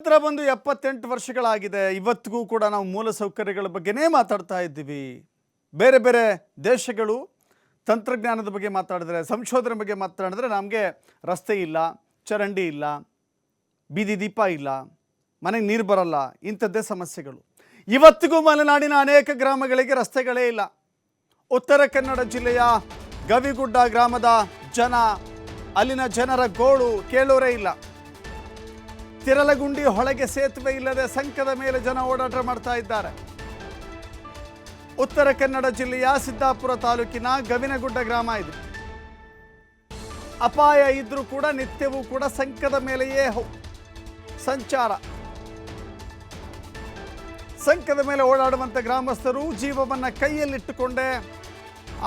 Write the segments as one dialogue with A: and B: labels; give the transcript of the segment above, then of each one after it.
A: ಹತ್ರ ಬಂದು ಎಪ್ಪತ್ತೆಂಟು ವರ್ಷಗಳಾಗಿದೆ. ಇವತ್ತಿಗೂ ಕೂಡ ನಾವು ಮೂಲ ಸೌಕರ್ಯಗಳ ಬಗ್ಗೆನೇ ಮಾತಾಡ್ತಾ ಇದ್ದೀವಿ. ಬೇರೆ ಬೇರೆ ದೇಶಗಳು ತಂತ್ರಜ್ಞಾನದ ಬಗ್ಗೆ ಮಾತಾಡಿದ್ರೆ, ಸಂಶೋಧನೆ ಬಗ್ಗೆ ಮಾತಾಡಿದ್ರೆ ನಮಗೆ ರಸ್ತೆ ಇಲ್ಲ, ಚರಂಡಿ ಇಲ್ಲ, ಬೀದಿ ದೀಪ ಇಲ್ಲ, ಮನೆಗೆ ನೀರು ಬರಲ್ಲ, ಇಂಥದ್ದೇ ಸಮಸ್ಯೆಗಳು. ಇವತ್ತಿಗೂ ಮಲೆನಾಡಿನ ಅನೇಕ ಗ್ರಾಮಗಳಿಗೆ ರಸ್ತೆಗಳೇ ಇಲ್ಲ. ಉತ್ತರ ಕನ್ನಡ ಜಿಲ್ಲೆಯ ಗವಿಗುಡ್ಡ ಗ್ರಾಮದ ಜನ, ಅಲ್ಲಿನ ಜನರ ಗೋಳು ಕೇಳೋರೇ ಇಲ್ಲ. ತಿರಲಗುಂಡಿ ಹೊಳೆಗೆ ಸೇತುವೆ ಇಲ್ಲದೆ ಸಂಕದ ಮೇಲೆ ಜನ ಓಡಾಟ ಮಾಡ್ತಾ ಇದ್ದಾರೆ. ಉತ್ತರ ಕನ್ನಡ ಜಿಲ್ಲೆಯ ಸಿದ್ದಾಪುರ ತಾಲೂಕಿನ ಗವಿನಗುಡ್ಡ ಗ್ರಾಮ ಇದು. ಅಪಾಯ ಇದ್ರೂ ಕೂಡ ನಿತ್ಯವೂ ಕೂಡ ಸಂಕದ ಮೇಲೆಯೇ ಸಂಚಾರ. ಸಂಕದ ಮೇಲೆ ಓಡಾಡುವಂಥ ಗ್ರಾಮಸ್ಥರು ಜೀವವನ್ನ ಕೈಯಲ್ಲಿಟ್ಟುಕೊಂಡೇ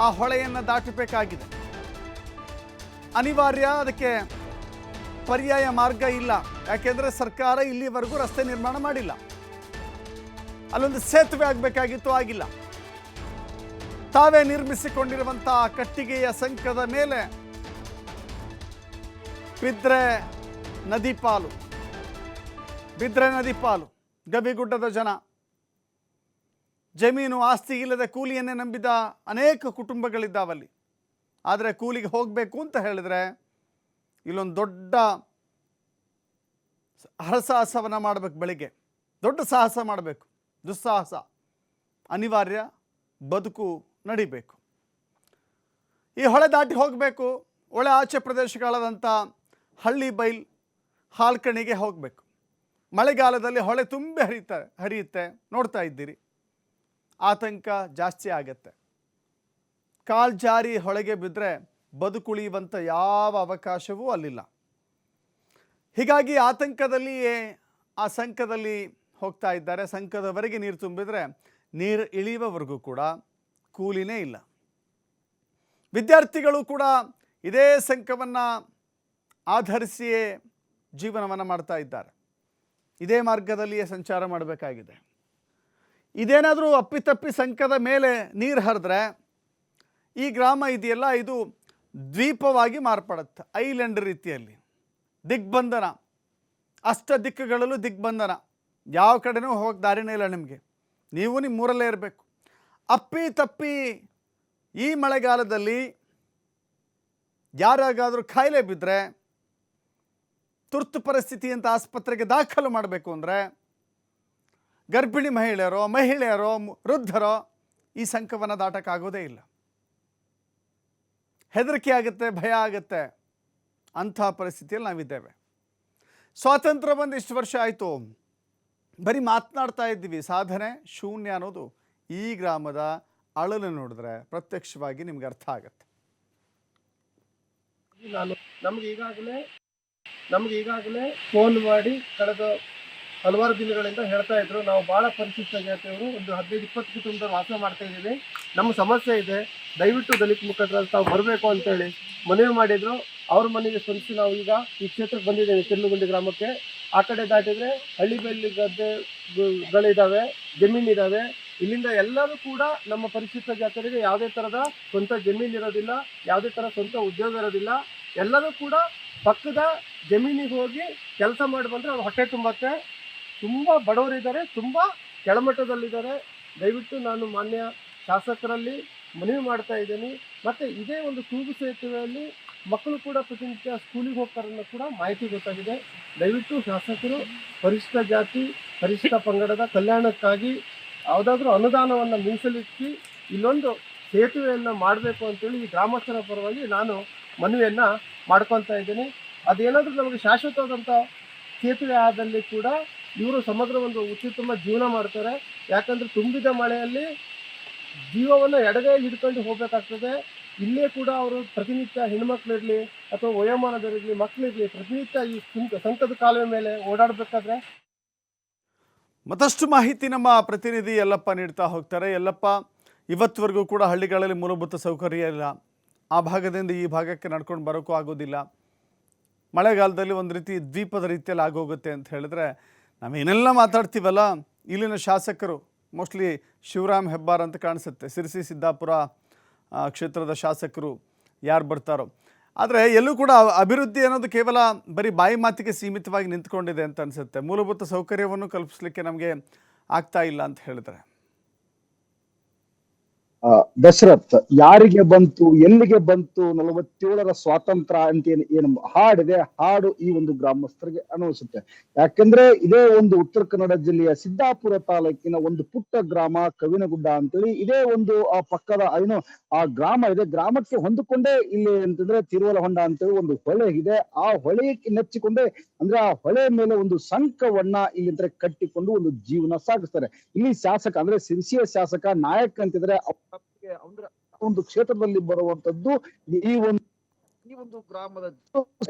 A: ಆ ಹೊಳೆಯನ್ನು ದಾಟಬೇಕಾಗಿದೆ. ಅನಿವಾರ್ಯ, ಅದಕ್ಕೆ ಪರ್ಯಾಯ ಮಾರ್ಗ ಇಲ್ಲ. ಯಾಕೆಂದರೆ ಸರ್ಕಾರ ಇಲ್ಲಿವರೆಗೂ ರಸ್ತೆ ನಿರ್ಮಾಣ ಮಾಡಿಲ್ಲ. ಅಲ್ಲೊಂದು ಸೇತುವೆ ಆಗಬೇಕಾಗಿತ್ತು, ಆಗಿಲ್ಲ. ತಾವೇ ನಿರ್ಮಿಸಿಕೊಂಡಿರುವಂಥ ಕಟ್ಟಿಗೆಯ ಸಂಕದ ಮೇಲೆ ಬಿದ್ರೆ ನದಿ ಪಾಲು. ಬಿದ್ರೆ ನದಿ ಪಾಲು ಗಬಿಗುಡ್ಡದ ಜನ. ಜಮೀನು ಆಸ್ತಿ ಇಲ್ಲದೆ ಕೂಲಿಯನ್ನೇ ನಂಬಿದ ಅನೇಕ ಕುಟುಂಬಗಳಿದ್ದಾವಲ್ಲಿ. ಆದರೆ ಕೂಲಿಗೆ ಹೋಗಬೇಕು ಅಂತ ಹೇಳಿದ್ರೆ ಇಲ್ಲೊಂದು ದೊಡ್ಡ ಹರಸಾಹಸವನ್ನು ಮಾಡಬೇಕು ಬೆಳಿಗ್ಗೆ. ದೊಡ್ಡ ಸಾಹಸ ಮಾಡಬೇಕು. ದುಸ್ಸಾಹಸ. ಅನಿವಾರ್ಯ. ಬದುಕು ನಡಿಬೇಕು. ಈ ಹೊಳೆ ದಾಟಿ ಹೋಗಬೇಕು. ಒಳ್ಳೆ ಆಚೆ ಪ್ರದೇಶಗಳಾದಂಥ ಹಳ್ಳಿ ಬೈಲ್ ಹಾಲ್ಕಣಿಗೆ ಹೋಗಬೇಕು. ಮಳೆಗಾಲದಲ್ಲಿ ಹೊಳೆ ತುಂಬಿ ಹರಿಯುತ್ತೆ ಹರಿಯುತ್ತೆ. ನೋಡ್ತಾ ಇದ್ದೀರಿ. ಆತಂಕ ಜಾಸ್ತಿ ಆಗತ್ತೆ. ಕಾಲ್ ಜಾರಿ ಹೊಳೆಗೆ ಬಿದ್ದರೆ ಬದುಕುಳಿಯುವಂಥ ಯಾವ ಅವಕಾಶವೂ ಅಲ್ಲಿಲ್ಲ. ಹೀಗಾಗಿ ಆತಂಕದಲ್ಲಿಯೇ ಆ ಸಂಕದಲ್ಲಿ ಹೋಗ್ತಾ ಇದ್ದಾರೆ. ಸಂಕದವರೆಗೆ ನೀರು ತುಂಬಿದರೆ ನೀರು ಇಳಿಯುವವರೆಗೂ ಕೂಡ ಕೂಲಿನೇ ಇಲ್ಲ. ವಿದ್ಯಾರ್ಥಿಗಳು ಕೂಡ ಇದೇ ಸಂಕವನ್ನು ಆಧರಿಸಿಯೇ ಜೀವನವನ್ನು ಮಾಡ್ತಾ ಇದ್ದಾರೆ. ಇದೇ ಮಾರ್ಗದಲ್ಲಿಯೇ ಸಂಚಾರ ಮಾಡಬೇಕಾಗಿದೆ. ಇದೇನಾದರೂ ಅಪ್ಪಿತಪ್ಪಿ ಸಂಕದ ಮೇಲೆ ನೀರು ಹರಿದ್ರೆ ಈ ಗ್ರಾಮ ಇದೆಯಲ್ಲ, ಇದು ದ್ವೀಪವಾಗಿ ಮಾರ್ಪಡುತ್ತೆ, ಐಲ್ಯಾಂಡ್ ರೀತಿಯಲ್ಲಿ. ದಿಗ್ಬಂಧನ. ಅಷ್ಟ ದಿಕ್ಕುಗಳಲ್ಲೂ ದಿಗ್ಬಂಧನ. ಯಾವ ಕಡೆನೂ ಹೋಗಕ್ಕೆ ದಾರಿನೇ ಇಲ್ಲ ನಿಮಗೆ. ನೀವು ನಿಮ್ಮೂರಲ್ಲೇ ಇರಬೇಕು. ಅಪ್ಪಿ ತಪ್ಪಿ ಈ ಮಳೆಗಾಲದಲ್ಲಿ ಯಾರಿಗಾದರೂ ಕಾಯಿಲೆ ಬಿದ್ದರೆ ತುರ್ತು ಪರಿಸ್ಥಿತಿ ಅಂತ ಆಸ್ಪತ್ರೆಗೆ ದಾಖಲು ಮಾಡಬೇಕು ಅಂದರೆ, ಗರ್ಭಿಣಿ ಮಹಿಳೆಯರೋ ಮಹಿಳೆಯರೋ, ವೃದ್ಧರೋ ಈ ಸಂಕವನ್ನು ದಾಟಕ್ಕಾಗೋದೇ ಇಲ್ಲ. ಹೆದರಿಕೆ ಆಗುತ್ತೆ, ಭಯ ಆಗುತ್ತೆ. ಅಂಥ ಪರಿಸ್ಥಿತಿಯಲ್ಲಿ ನಾವಿದ್ದೇವೆ. ಸ್ವಾತಂತ್ರ್ಯ ಬಂದು ಇಷ್ಟು ವರ್ಷ ಆಯಿತು. ಬರೀ ಮಾತನಾಡ್ತಾ ಇದ್ದೀವಿ. ಸಾಧನೆ ಶೂನ್ಯ ಅನ್ನೋದು ಈ ಗ್ರಾಮದ ಅಳಲು ನೋಡಿದ್ರೆ ಪ್ರತ್ಯಕ್ಷವಾಗಿ ನಿಮ್ಗೆ ಅರ್ಥ ಆಗತ್ತೆ.
B: ನಾನು ನಮ್ಗೆ ಈಗಾಗಲೇ ನಮ್ಗೆ ಈಗಾಗಲೇ ಫೋನ್ ಮಾಡಿ ಕಳೆದ ಹಲವಾರು ದಿನಗಳಿಂದ ಹೇಳ್ತಾ ಇದ್ರು. ನಾವು ಬಹಳ ಪರಿಶಿಷ್ಟ ಜಾತಿಯವರು ಒಂದು ಹದಿನೈದು, ಇಪ್ಪತ್ತು ಕುಟುಂಬದ ವಾಸ ಮಾಡ್ತಾ ಇದ್ದೀವಿ. ನಮ್ಮ ಸಮಸ್ಯೆ ಇದೆ. ದಯವಿಟ್ಟು ದಲಿತ ಮುಖಂಡರಲ್ಲಿ ತಾವು ಬರಬೇಕು ಅಂತೇಳಿ ಮನವಿ ಮಾಡಿದ್ರು. ಅವ್ರ ಮನೆಗೆ ಸ್ಪಂದಿಸಿ ನಾವು ಈಗ ಈ ಕ್ಷೇತ್ರಕ್ಕೆ ಬಂದಿದ್ದೇವೆ ತಿರ್ಲುಗುಂಡಿ ಗ್ರಾಮಕ್ಕೆ. ಆ ಕಡೆ ದಾಟಿದ್ರೆ ಹಳ್ಳಿ ಬೆಳ್ಳಿ ಗದ್ದೆಗಳಿದ್ದಾವೆ ಜಮೀನಿದ್ದಾವೆ ಇಲ್ಲಿಂದ ಎಲ್ಲರೂ ಕೂಡ ನಮ್ಮ ಪರಿಶಿಷ್ಟ ಜಾತಿಯರಿಗೆ ಯಾವುದೇ ಥರದ ಸ್ವಂತ ಜಮೀನು ಇರೋದಿಲ್ಲ, ಯಾವುದೇ ಥರ ಸ್ವಂತ ಉದ್ಯೋಗ ಇರೋದಿಲ್ಲ. ಎಲ್ಲರೂ ಕೂಡ ಪಕ್ಕದ ಜಮೀನಿಗೆ ಹೋಗಿ ಕೆಲಸ ಮಾಡಿ ಬಂದರೆ ಅವ್ರು ಹೊಟ್ಟೆ ತುಂಬತ್ತೆ. ತುಂಬ ಬಡವರಿದ್ದಾರೆ, ತುಂಬ ಕೆಳಮಟ್ಟದಲ್ಲಿದ್ದಾರೆ. ದಯವಿಟ್ಟು ನಾನು ಮಾನ್ಯ ಶಾಸಕರಲ್ಲಿ ಮನವಿ ಮಾಡ್ತಾ ಇದ್ದೀನಿ. ಮತ್ತು ಇದೇ ಒಂದು ತೂಗು ಸೇತುವೆಯಲ್ಲಿ ಮಕ್ಕಳು ಕೂಡ ಪ್ರತಿನಿತ್ಯ ಸ್ಕೂಲಿಗೆ ಹೋಗ್ತಾರನ್ನೋ ಕೂಡ ಮಾಹಿತಿ ಗೊತ್ತಾಗಿದೆ. ದಯವಿಟ್ಟು ಶಾಸಕರು, ಪರಿಶಿಷ್ಟ ಜಾತಿ, ಪರಿಶಿಷ್ಟ ಪಂಗಡದ ಕಲ್ಯಾಣಕ್ಕಾಗಿ ಯಾವುದಾದ್ರೂ ಅನುದಾನವನ್ನು ಮೀಸಲಿಟ್ಟು ಇಲ್ಲೊಂದು ಸೇತುವೆಯನ್ನು ಮಾಡಬೇಕು ಅಂತೇಳಿ ಈ ಗ್ರಾಮಸ್ಥರ ಪರವಾಗಿ ನಾನು ಮನವಿಯನ್ನು ಮಾಡ್ಕೊತಾ ಇದ್ದೀನಿ. ಅದೇನಾದರೂ ನಮಗೆ ಶಾಶ್ವತವಾದಂಥ ಸೇತುವೆ ಆದಲ್ಲಿ ಕೂಡ ಇವರು ಸಮಗ್ರ ಒಂದು ಉತ್ತಮ ಜೀವನ ಮಾಡ್ತಾರೆ. ಯಾಕಂದರೆ ತುಂಬಿದ ಮಳೆಯಲ್ಲಿ ಜೀವವನ್ನು ಎಡಗೈ ಹಿಡ್ಕೊಂಡು ಹೋಗಬೇಕಾಗ್ತದೆ. ಇಲ್ಲೇ ಕೂಡ ಅವರು ಪ್ರತಿನಿತ್ಯ ಹೆಣ್ಮಕ್ಳಿರಲಿ ಅಥವಾ ವಯೋಮಾನದವರಿರಲಿ ಮಕ್ಕಳಿರಲಿ ಪ್ರತಿನಿತ್ಯ ಈ ಸುಂಕ ಸಂಕದ ಕಾಲುವೆ ಮೇಲೆ ಓಡಾಡಬೇಕಾದ್ರೆ.
A: ಮತ್ತಷ್ಟು ಮಾಹಿತಿ ನಮ್ಮ ಪ್ರತಿನಿಧಿ ಯಲ್ಲಪ್ಪ ನೀಡ್ತಾ ಹೋಗ್ತಾರೆ. ಯಲ್ಲಪ್ಪ, ಇವತ್ತುವರೆಗೂ ಕೂಡ ಹಳ್ಳಿಗಳಲ್ಲಿ ಮೂಲಭೂತ ಸೌಕರ್ಯ ಇಲ್ಲ. ಆ ಭಾಗದಿಂದ ಈ ಭಾಗಕ್ಕೆ ನಡ್ಕೊಂಡು ಬರೋಕ್ಕೂ ಆಗೋದಿಲ್ಲ. ಮಳೆಗಾಲದಲ್ಲಿ ಒಂದು ರೀತಿ ದ್ವೀಪದ ರೀತಿಯಲ್ಲಿ ಆಗೋಗುತ್ತೆ ಅಂತ ಹೇಳಿದ್ರೆ ನಾವೇನೆಲ್ಲ ಮಾತಾಡ್ತೀವಲ್ಲ, ಇಲ್ಲಿನ ಶಾಸಕರು ಮೋಸ್ಟ್ಲಿ ಶಿವರಾಮ್ ಹೆಬ್ಬಾರ್ ಅಂತ ಕಾಣಿಸುತ್ತೆ. ಸಿರಿಸಿ ಸಿದ್ದಾಪುರ ಕ್ಷೇತ್ರದ ಶಾಸಕರು ಯಾರು ಬರ್ತಾರೋ. ಆದರೆ ಎಲ್ಲೂ ಕೂಡ ಅಭಿವೃದ್ಧಿ ಅನ್ನೋದು ಕೇವಲ ಬರೀ ಬಾಯಿ ಮಾತಿಗೆ ಸೀಮಿತವಾಗಿ ನಿಂತ್ಕೊಂಡಿದೆ ಅಂತ ಅನಿಸುತ್ತೆ. ಮೂಲಭೂತ ಸೌಕರ್ಯವನ್ನು ಕಲ್ಪಿಸ್ಲಿಕ್ಕೆ ನಮಗೆ ಆಗ್ತಾ ಇಲ್ಲ ಅಂತ ಹೇಳಿದ್ರೆ.
C: ದಶರಥ್ ಯಾರಿಗೆ ಬಂತು, ಎಲ್ಲಿಗೆ ಬಂತು, ನಲವತ್ತೇಳರ ಸ್ವಾತಂತ್ರ್ಯ ಅಂತ ಏನು ಏನು ಹಾಡಿದೆ, ಹಾಡು ಈ ಒಂದು ಗ್ರಾಮಸ್ಥರಿಗೆ ಅನಿಸುತ್ತೆ ಯಾಕಂದ್ರೆ ಇದೇ ಒಂದು ಉತ್ತರ ಕನ್ನಡ ಜಿಲ್ಲೆಯ ಸಿದ್ದಾಪುರ ತಾಲೂಕಿನ ಒಂದು ಪುಟ್ಟ ಗ್ರಾಮ ಕವಿನಗುಡ್ಡ ಅಂತೇಳಿ ಇದೇ ಒಂದು, ಆ, ಪಕ್ಕದ ಏನು, ಆ ಗ್ರಾಮ ಇದೆ. ಗ್ರಾಮಕ್ಕೆ ಹೊಂದಿಕೊಂಡೇ ಇಲ್ಲಿ ಅಂತಂದ್ರೆ ತಿರುವಲ ಹೊಂಡ ಅಂತೇಳಿ ಒಂದು ಹೊಳೆ ಇದೆ. ಆ ಹೊಳೆಗೆ ನೆಚ್ಚಿಕೊಂಡೇ ಅಂದ್ರೆ ಆ ಹೊಳೆ ಮೇಲೆ ಒಂದು ಸಂಕವನ್ನ ಇಲ್ಲಿ ಕಟ್ಟಿಕೊಂಡು ಒಂದು ಜೀವನ ಸಾಗಿಸ್ತಾರೆ. ಇಲ್ಲಿ ಶಾಸಕ ಅಂದ್ರೆ ಸಿರಿಸಿಯ ಶಾಸಕ, ನಾಯಕ್ ಅಂತಿದ್ರೆ ಅಂದ್ರೆ ಒಂದು ಕ್ಷೇತ್ರದಲ್ಲಿ ಬರುವಂತದ್ದು ಈ ಒಂದು ಈ ಒಂದು ಗ್ರಾಮದ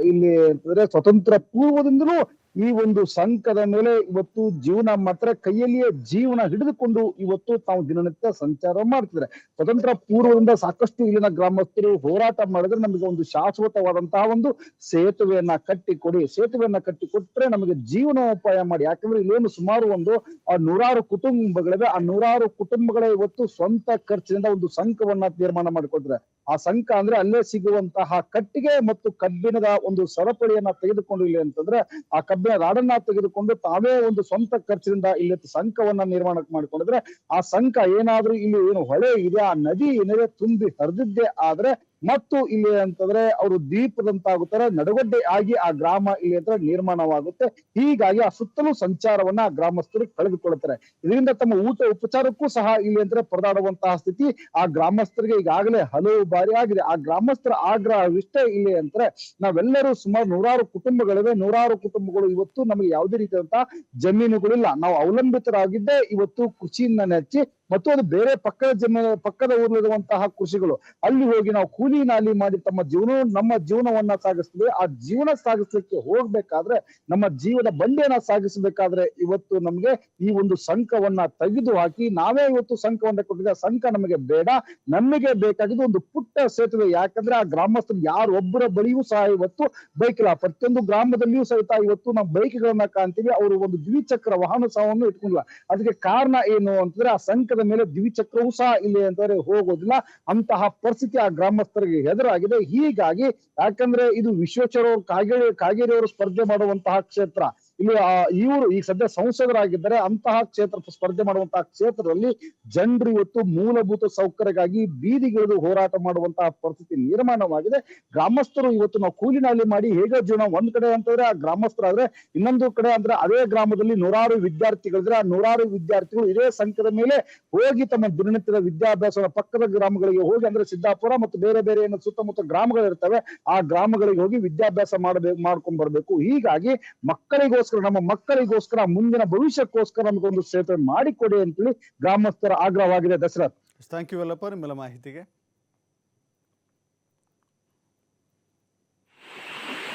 C: ಇಲ್ಲಿ ಅಂತಂದ್ರೆ ಸ್ವತಂತ್ರ ಪೂರ್ವದಿಂದಲೂ ಈ ಒಂದು ಸಂಕದ ಮೇಲೆ ಇವತ್ತು ಜೀವನ ಮಾತ್ರ ಕೈಯಲ್ಲಿಯೇ ಜೀವನ ಹಿಡಿದುಕೊಂಡು ಇವತ್ತು ತಾವು ದಿನನಿತ್ಯ ಸಂಚಾರ ಮಾಡ್ತಿದ್ದಾರೆ. ಸ್ವತಂತ್ರ ಪೂರ್ವದಿಂದ ಸಾಕಷ್ಟು ಇಲ್ಲಿನ ಗ್ರಾಮಸ್ಥರು ಹೋರಾಟ ಮಾಡಿದ್ರೆ ನಮಗೆ ಒಂದು ಶಾಶ್ವತವಾದಂತಹ ಒಂದು ಸೇತುವೆಯನ್ನ ಕಟ್ಟಿ ಕೊಡಿ ಸೇತುವೆಯನ್ನ ಕಟ್ಟಿ ಕೊಟ್ರೆ ನಮಗೆ ಜೀವನೋಪಾಯ ಮಾಡಿ. ಯಾಕಂದ್ರೆ ಇಲ್ಲೇನು ಸುಮಾರು ಒಂದು, ಆ ನೂರಾರು ಕುಟುಂಬಗಳಿವೆ. ಆ ನೂರಾರು ಕುಟುಂಬಗಳ ಇವತ್ತು ಸ್ವಂತ ಖರ್ಚಿನಿಂದ ಒಂದು ಸಂಕವನ್ನ ನಿರ್ಮಾಣ ಮಾಡಿಕೊಟ್ರೆ. ಆ ಸಂಕ ಅಂದ್ರೆ ಅಲ್ಲೇ ಸಿಗುವಂತಹ ಕಟ್ಟಿಗೆ ಮತ್ತು ಕಬ್ಬಿಣದ ಒಂದು ಸರಪಳಿಯನ್ನ ತೆಗೆದುಕೊಂಡು ಇಲ್ಲಿ ಅಂತಂದ್ರೆ ಆ ರಾಡನ್ನ ತೆಗೆದುಕೊಂಡು ತಾವೇ ಒಂದು ಸ್ವಂತ ಖರ್ಚಿನಿಂದ ಇಲ್ಲಿ ಸಂಕವನ್ನ ನಿರ್ಮಾಣ ಮಾಡಿಕೊಂಡಿದ್ರೆ ಆ ಸಂಕ ಏನಾದ್ರೂ ಇಲ್ಲಿ ಏನು ಹೊಳೆ ಇದೆ ಆ ನದಿ ಏನಿದೆ? ತುಂಬಿ ಹರಿದಿದ್ದೇ ಆದ್ರೆ ಮತ್ತು ಇಲ್ಲಿ ಅಂತಂದ್ರೆ ಅವರು ದ್ವೀಪದಂತಾಗುತ್ತಾರೆ, ನಡುಗಡ್ಡೆ ಆಗಿ ಆ ಗ್ರಾಮ ಇಲ್ಲಿ ಅಂತ ನಿರ್ಮಾಣವಾಗುತ್ತೆ. ಹೀಗಾಗಿ ಆ ಸುತ್ತಲೂ ಸಂಚಾರವನ್ನ ಆ ಗ್ರಾಮಸ್ಥರು ಕಳೆದುಕೊಳ್ಳುತ್ತಾರೆ. ಇದರಿಂದ ತಮ್ಮ ಊಟ ಉಪಚಾರಕ್ಕೂ ಸಹ ಇಲ್ಲಿ ಅಂದ್ರೆ ಪರದಾಡುವಂತಹ ಸ್ಥಿತಿ ಆ ಗ್ರಾಮಸ್ಥರಿಗೆ ಈಗಾಗಲೇ ಹಲವು ಬಾರಿ ಆಗಿದೆ. ಆ ಗ್ರಾಮಸ್ಥರ ಆಗ್ರಹವಿಷ್ಟೇ ಇಲ್ಲಿ ಅಂದ್ರೆ ನಾವೆಲ್ಲರೂ ಸುಮಾರು ನೂರಾರು ಕುಟುಂಬಗಳಿವೆ. ನೂರಾರು ಕುಟುಂಬಗಳು ಇವತ್ತು ನಮಗೆ ಯಾವುದೇ ರೀತಿಯಾದಂತಹ ಜಮೀನುಗಳಿಲ್ಲ. ನಾವು ಅವಲಂಬಿತರಾಗಿದ್ದೇ ಇವತ್ತು ಕೃಷಿಯನ್ನ ನೆಚ್ಚಿ ಮತ್ತು ಅದು ಬೇರೆ ಪಕ್ಕದ ಜಮ ಪಕ್ಕದ ಊರಲ್ಲಿರುವಂತಹ ಕೃಷಿಗಳು. ಅಲ್ಲಿ ಹೋಗಿ ನಾವು ಕೂಲಿ ನಾಲಿ ಮಾಡಿ ತಮ್ಮ ಜೀವನ, ನಮ್ಮ ಜೀವನವನ್ನ ಸಾಗಿಸ್ತೀವಿ ಆ ಜೀವನ ಸಾಗಿಸ್ಲಿಕ್ಕೆ ಹೋಗ್ಬೇಕಾದ್ರೆ ನಮ್ಮ ಜೀವನ ಬಂಡಿಯನ್ನ ಸಾಗಿಸಬೇಕಾದ್ರೆ ಇವತ್ತು ನಮ್ಗೆ ಈ ಒಂದು ಸಂಕವನ್ನ ತೆಗೆದು ಹಾಕಿ, ನಾವೇ ಇವತ್ತು ಸಂಕವನ್ನ ಕೊಟ್ಟಿದ್ದೆ ಸಂಕ ನಮಗೆ ಬೇಡ. ನಮಗೆ ಬೇಕಾಗಿದ್ದು ಒಂದು ಪುಟ್ಟ ಸೇತುವೆ. ಯಾಕಂದ್ರೆ ಆ ಗ್ರಾಮಸ್ಥರು ಯಾರೊಬ್ಬರ ಬಳಿಯೂ ಸಹ ಇವತ್ತು ಬೈಕ್ ಇಲ್ಲ ಪ್ರತಿಯೊಂದು ಗ್ರಾಮದಲ್ಲಿಯೂ ಸಹಿತ ಇವತ್ತು ನಾವು ಬೈಕ್ಗಳನ್ನ ಕಾಣ್ತೀವಿ. ಅವರು ಒಂದು ದ್ವಿಚಕ್ರ ವಾಹನ ಸಹವನ್ನು ಇಟ್ಕೊಂಡಿಲ್ಲ. ಅದಕ್ಕೆ ಕಾರಣ ಏನು ಅಂತಂದ್ರೆ ಆ ಸಂಕದ ಮೇಲೆ ದ್ವಿಚಕ್ರವೂ ಸಹ ಇಲ್ಲಿ ಅಂತಂದ್ರೆ ಹೋಗೋದಿಲ್ಲ. ಅಂತಹ ಪರಿಸ್ಥಿತಿ ಆ ಗ್ರಾಮಸ್ಥರಿಗೆ ಎದುರಾಗಿದೆ. ಹೀಗಾಗಿ ಯಾಕಂದ್ರೆ ಇದು ವಿಶ್ವೇಶ್ವರ ಕಾಗೇರಿ ಕಾಗೇರಿ ಅವರು ಸ್ಪರ್ಧೆ ಮಾಡುವಂತಹ ಕ್ಷೇತ್ರ. ಇಲ್ಲಿ ಇವರು ಈಗ ಸದ್ಯ ಸಂಸದರಾಗಿದ್ದಾರೆ, ಅಂತಹ ಕ್ಷೇತ್ರ ಸ್ಪರ್ಧೆ ಮಾಡುವಂತಹ ಕ್ಷೇತ್ರದಲ್ಲಿ ಜನರು ಇವತ್ತು ಮೂಲಭೂತ ಸೌಕರ್ಯಕ್ಕಾಗಿ ಬೀದಿಗಿಳಿದು ಹೋರಾಟ ಮಾಡುವಂತಹ ಪರಿಸ್ಥಿತಿ ನಿರ್ಮಾಣವಾಗಿದೆ. ಗ್ರಾಮಸ್ಥರು ಇವತ್ತು ನಾವು ಕೂಲಿ ನಾಲಿ ಮಾಡಿ ಹೇಗೆ ಜೀವನ ಒಂದ್ ಕಡೆ ಅಂತಂದ್ರೆ ಆ ಗ್ರಾಮಸ್ಥರಾದ್ರೆ, ಇನ್ನೊಂದು ಕಡೆ ಅಂದ್ರೆ ಅದೇ ಗ್ರಾಮದಲ್ಲಿ ನೂರಾರು ವಿದ್ಯಾರ್ಥಿಗಳಿದ್ರೆ ಆ ನೂರಾರು ವಿದ್ಯಾರ್ಥಿಗಳು ಇದೇ ಸಂಖ್ಯದ ಮೇಲೆ ಹೋಗಿ ತಮ್ಮ ದಿನನಿತ್ಯದ ವಿದ್ಯಾಭ್ಯಾಸ ಪಕ್ಕದ ಗ್ರಾಮಗಳಿಗೆ ಹೋಗಿ ಅಂದ್ರೆ ಸಿದ್ದಾಪುರ ಮತ್ತು ಬೇರೆ ಬೇರೆ ಏನು ಸುತ್ತಮುತ್ತ ಗ್ರಾಮಗಳಿರ್ತವೆ, ಆ ಗ್ರಾಮಗಳಿಗೆ ಹೋಗಿ ವಿದ್ಯಾಭ್ಯಾಸ ಮಾಡಬೇಕು ಮಾಡ್ಕೊಂಡ್ ಬರ್ಬೇಕು ಹೀಗಾಗಿ ಮಕ್ಕಳಿಗೋಸ್ಕರ ನಮ್ಮ ಮಕ್ಕಳಿಗೋಸ್ಕರ, ಮುಂದಿನ ಭವಿಷ್ಯಕ್ಕೋಸ್ಕರ ನಮಗೊಂದು ಸೇತುವೆ ಮಾಡಿಕೊಡಿ ಅಂತೇಳಿ ಗ್ರಾಮಸ್ಥರ ಆಗ್ರಹವಾಗಿದೆ ದಸರಾ.
A: ಥ್ಯಾಂಕ್ ಯು ಅಲ್ಲಪ್ಪ ನಿಮ್ಮೆಲ್ಲ ಮಾಹಿತಿಗೆ.